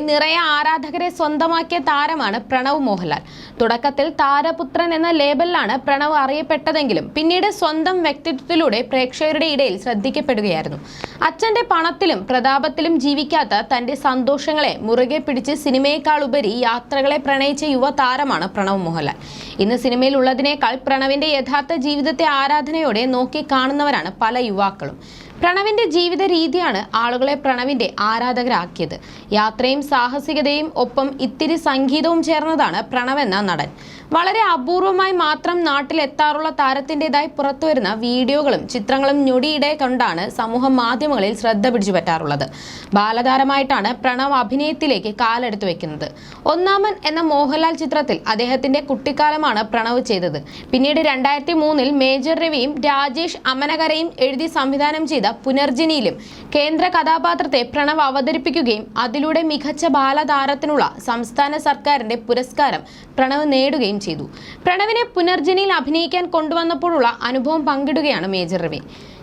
നിറയെ ആരാധകരെ സ്വന്തമാക്കിയ താരമാണ് പ്രണവ് മോഹൻലാൽ. തുടക്കത്തിൽ താരപുത്രൻ എന്ന ലേബലിലാണ് പ്രണവ് അറിയപ്പെട്ടതെങ്കിലും പിന്നീട് സ്വന്തം വ്യക്തിത്വത്തിലൂടെ പ്രേക്ഷകരുടെ ഇടയിൽ ശ്രദ്ധിക്കപ്പെടുകയായിരുന്നു. അച്ഛന്റെ പണത്തിലും പ്രതാപത്തിലും ജീവിക്കാത്ത തന്റെ സന്തോഷങ്ങളെ മുറുകെ പിടിച്ച് സിനിമയേക്കാൾ ഉപരി യാത്രകളെ പ്രണയിച്ച യുവതാരമാണ് പ്രണവ് മോഹൻലാൽ. ഇന്ന് സിനിമയിൽ ഉള്ളതിനേക്കാൾ പ്രണവിന്റെ യഥാർത്ഥ ജീവിതത്തെ ആരാധനയോടെ നോക്കി കാണുന്നവരാണ് പല യുവാക്കളും. പ്രണവിന്റെ ജീവിത രീതിയാണ് ആളുകളെ പ്രണവിന്റെ ആരാധകരാക്കിയത്. യാത്രയും സാഹസികതയും ഒപ്പം ഇത്തിരി സംഗീതവും ചേർന്നതാണ് പ്രണവ് എന്ന നടൻ. വളരെ അപൂർവമായി മാത്രം നാട്ടിലെത്താറുള്ള താരത്തിന്റെതായി പുറത്തുവരുന്ന വീഡിയോകളും ചിത്രങ്ങളും ഞൊടിയിടെ കൊണ്ടാണ് സമൂഹ മാധ്യമങ്ങളിൽ ശ്രദ്ധ പിടിച്ചു പറ്റാറുള്ളത് ബാലതാരമായിട്ടാണ് പ്രണവ് അഭിനയത്തിലേക്ക് കാലെടുത്തു വെക്കുന്നത്. ഒന്നാമൻ എന്ന മോഹൻലാൽ ചിത്രത്തിൽ അദ്ദേഹത്തിന്റെ കുട്ടിക്കാലമാണ് പ്രണവ് ചെയ്തത്. പിന്നീട് രണ്ടായിരത്തി മൂന്നിൽ മേജർ രവിയും രാജേഷ് അമനകരയും എഴുതി സംവിധാനം ചെയ്ത പുനർജനിയിലും കേന്ദ്ര കഥാപാത്രത്തെ പ്രണവ് അവതരിപ്പിക്കുകയും അതിലൂടെ മികച്ച ബാലതാരത്തിനുള്ള സംസ്ഥാന സർക്കാരിന്റെ പുരസ്കാരം പ്രണവ് നേടുകയും ചെയ്തു. പ്രണവിനെ പുനർജനിയിൽ അഭിനയിക്കാൻ കൊണ്ടുവന്നപ്പോഴുള്ള അനുഭവം പങ്കിടുകയാണ് മേജർ രവി.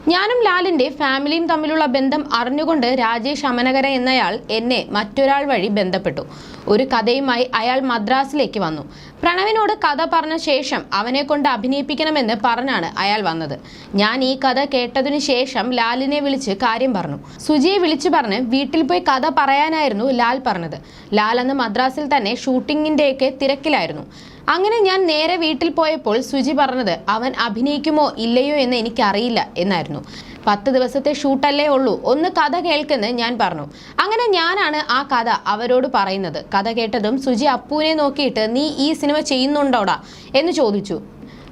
ഞാനും ലാലിന്റെ ഫാമിലിയും തമ്മിലുള്ള ബന്ധം അറിഞ്ഞുകൊണ്ട് രാജേഷ് അമനകര എന്നയാൾ എന്നെ മറ്റൊരാൾ വഴി ബന്ധപ്പെട്ടു. ഒരു കഥയുമായി അയാൾ മദ്രാസിലേക്ക് വന്നു. പ്രണവിനോട് കഥ പറഞ്ഞ ശേഷം അവനെ കൊണ്ട് അഭിനയിപ്പിക്കണമെന്ന് പറഞ്ഞാണ് അയാൾ വന്നത്. ഞാൻ ഈ കഥ കേട്ടതിനു ശേഷം ലാലിനെ വിളിച്ച് കാര്യം പറഞ്ഞു. സുജിയെ വിളിച്ചു പറഞ്ഞ് വീട്ടിൽ പോയി കഥ പറയാനായിരുന്നു ലാൽ പറഞ്ഞത്. ലാൽ അന്ന് മദ്രാസിൽ തന്നെ ഷൂട്ടിങ്ങിന്റെയൊക്കെ തിരക്കിലായിരുന്നു. അങ്ങനെ ഞാൻ നേരെ വീട്ടിൽ പോയപ്പോൾ സുജി പറഞ്ഞത് അവൻ അഭിനയിക്കുമോ ഇല്ലയോ എന്ന് എനിക്കറിയില്ല എന്നായിരുന്നു. പത്ത് ദിവസത്തെ ഷൂട്ടല്ലേ ഉള്ളൂ ഒന്ന് കഥ കേൾക്കെന്ന് ഞാൻ പറഞ്ഞു. അങ്ങനെ ഞാനാണ് ആ കഥ അവരോട് പറയുന്നത്. കഥ കേട്ടതും സുജി അപ്പുവിനെ നോക്കിയിട്ട് നീ ഈ സിനിമ ചെയ്യുന്നുണ്ടോടാ? എന്ന് ചോദിച്ചു.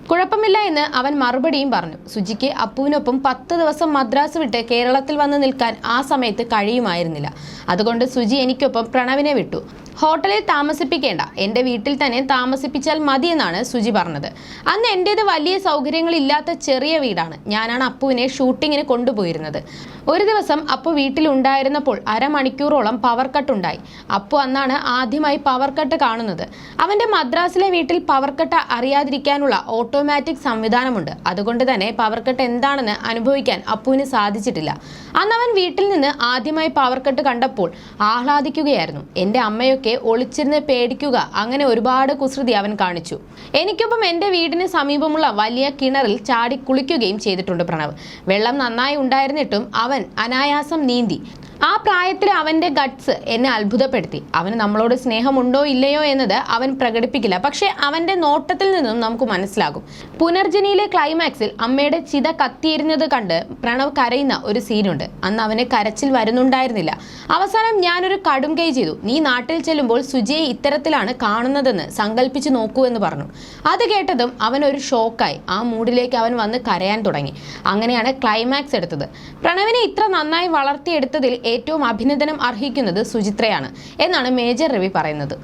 കുഴപ്പമില്ല എന്ന് അവൻ മറുപടിയും പറഞ്ഞു. സുജിക്ക് അപ്പുവിനൊപ്പം പത്ത് ദിവസം മദ്രാസ് വിട്ട് കേരളത്തിൽ വന്ന് നിൽക്കാൻ ആ സമയത്ത് കഴിയുമായിരുന്നില്ല. അതുകൊണ്ട് സുജി എനിക്കൊപ്പം പ്രണവിനെ വിട്ടു. ഹോട്ടലിൽ താമസിപ്പിക്കേണ്ട. എന്റെ വീട്ടിൽ തന്നെ താമസിപ്പിച്ചാൽ മതിയെന്നാണ് സുജി പറഞ്ഞത്. അന്ന് എന്റേത് വലിയ സൗകര്യങ്ങളില്ലാത്ത ചെറിയ വീടാണ്. ഞാനാണ് അപ്പുവിനെ ഷൂട്ടിങ്ങിന് കൊണ്ടുപോയിരുന്നത്. ഒരു ദിവസം അപ്പു വീട്ടിലുണ്ടായിരുന്നപ്പോൾ അരമണിക്കൂറോളം പവർ കട്ട് ഉണ്ടായി. അപ്പു അന്നാണ് ആദ്യമായി പവർ കട്ട് കാണുന്നത്. അവന്റെ മദ്രാസിലെ വീട്ടിൽ പവർ കട്ട് അറിയാതിരിക്കാനുള്ള ഓട്ടോമാറ്റിക് സംവിധാനമുണ്ട്. അതുകൊണ്ട് തന്നെ പവർ കട്ട് എന്താണെന്ന് അനുഭവിക്കാൻ അപ്പുവിന് സാധിച്ചിട്ടില്ല. അന്ന് അവൻ വീട്ടിൽ നിന്ന് ആദ്യമായി പവർ കട്ട് കണ്ടപ്പോൾ ആഹ്ലാദിക്കുകയായിരുന്നു. എന്റെ അമ്മയൊക്കെ ഒളിച്ചിരുന്ന് പേടിക്കുക. അങ്ങനെ ഒരുപാട് കുസൃതി അവൻ കാണിച്ചു. എനിക്കൊപ്പം എന്റെ വീടിന് സമീപമുള്ള വലിയ കിണറിൽ ചാടി കുളിക്കുകയും ചെയ്തിട്ടുണ്ട് പ്രണവ്. വെള്ളം നന്നായി ഉണ്ടായിരുന്നിട്ടും അവൻ അനായാസം നീന്തി. ആ പ്രായത്തിൽ അവന്റെ ഗട്ട്സ് എന്നെ അത്ഭുതപ്പെടുത്തി. അവന് നമ്മളോട് സ്നേഹമുണ്ടോ ഇല്ലയോ എന്നത് അവൻ പ്രകടിപ്പിക്കില്ല. പക്ഷേ അവന്റെ നോട്ടത്തിൽ നിന്നും നമുക്ക് മനസ്സിലാകും. പുനർജനിയിലെ ക്ലൈമാക്സിൽ അമ്മയുടെ ചിത കത്തിയിരുന്നത് കണ്ട് പ്രണവ് കരയുന്ന ഒരു സീനുണ്ട്. അന്ന് അവനെ കരച്ചിൽ വരുന്നുണ്ടായിരുന്നില്ല. അവസാനം ഞാനൊരു കടും കൈ ചെയ്തു. നീ നാട്ടിൽ ചെല്ലുമ്പോൾ സുജിയെ ഇത്തരത്തിലാണ് കാണുന്നതെന്ന് സങ്കല്പിച്ചു നോക്കൂ എന്ന് പറഞ്ഞു. അത് കേട്ടതും അവൻ ഒരു ഷോക്കായി. ആ മൂഡിലേക്ക് അവൻ വന്ന് കരയാൻ തുടങ്ങി. അങ്ങനെയാണ് ക്ലൈമാക്സ് എടുത്തത്. പ്രണവിനെ ഇത്ര നന്നായി വളർത്തിയെടുത്തതിൽ ഏറ്റവും അഭിനന്ദനം അർഹിക്കുന്നത് സുചിത്രയാണ് എന്നാണ് മേജർ രവി പറയുന്നത്.